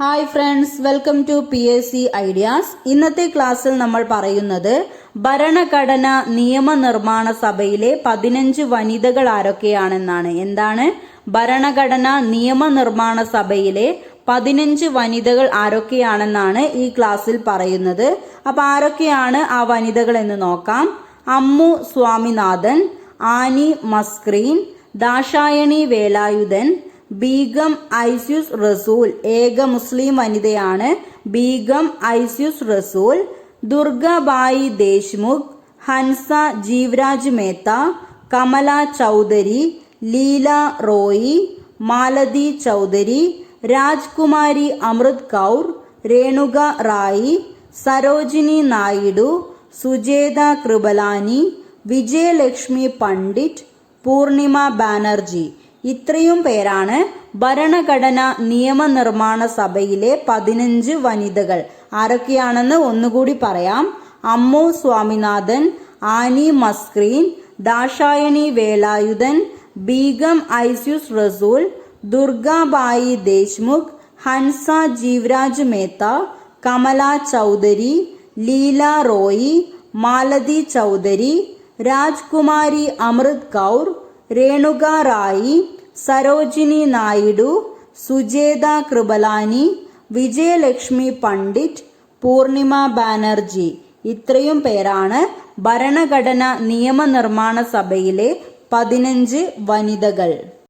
Hi friends welcome to P S C ideas ഇന്നത്തെ ക്ലാസ്സിൽ നമ്മൾ പറയുന്നത് ഭരണഘടന നിയമനിർമ്മാണ സഭയിലെ പതിനഞ്ച് വനിതകൾ ആരൊക്കെയാണെന്നാണ്. എന്താണ്? ഭരണഘടന നിയമനിർമ്മാണ സഭയിലെ പതിനഞ്ച് വനിതകൾ ആരൊക്കെയാണെന്നാണ് ഈ ക്ലാസ്സിൽ പറയുന്നത്. അപ്പൊ ആരൊക്കെയാണ് ആ വനിതകൾ എന്ന് നോക്കാം. അമ്മു സ്വാമിനാഥൻ ആനി മസ്ക്രീൻ ദാഷായണി വേലായുധൻ ബീഗം ഐസ്യൂസ് റസൂൽ. ഏക മുസ്ലിം വനിതയാണ് ബീഗം ഐസ്യൂസ് റസൂൽ. ദുർഗബായി ദേശ്മുഖ് ഹൻസ ജീവരാജ് മേത്ത കമല ചൗധരി ലീല റോയി മാലതി ചൗധരി രാജ്കുമാരി അമൃത് കൗർ രേണുക റായി സരോജിനി നായിഡു സുജേത കൃപലാനി വിജയലക്ഷ്മി പണ്ഡിറ്റ് പൂർണിമ ബാനർജി. ഇത്രയും പേരാണ് ഭരണഘടന നിയമനിർമ്മാണ സഭയിലെ പതിനഞ്ച് വനിതകൾ. ആരൊക്കെയാണെന്ന് ഒന്നുകൂടി പറയാം. അമ്മു സ്വാമിനാഥൻ ആനി മസ്ക്രീൻ ദാഷായണി വേലായുധൻ ബീഗം ഐസ്യൂസ് റസൂൽ ദുർഗാബായി ദേശ്മുഖ് ഹൻസ ജീവരാജ് മേത്ത കമല ചൗധരി ലീല റോയി മാലതി ചൗധരി രാജ്കുമാരി അമൃത് കൗർ രേണുക റായി സരോജിനി നായിഡു സുജേത കൃപലാനി വിജയലക്ഷ്മി പണ്ഡിറ്റ് പൂർണിമ ബാനർജി. ഇത്രയും പേരാണ് ഭരണഘടന നിയമനിർമ്മാണ സഭയിലെ പതിനഞ്ച് വനിതകൾ.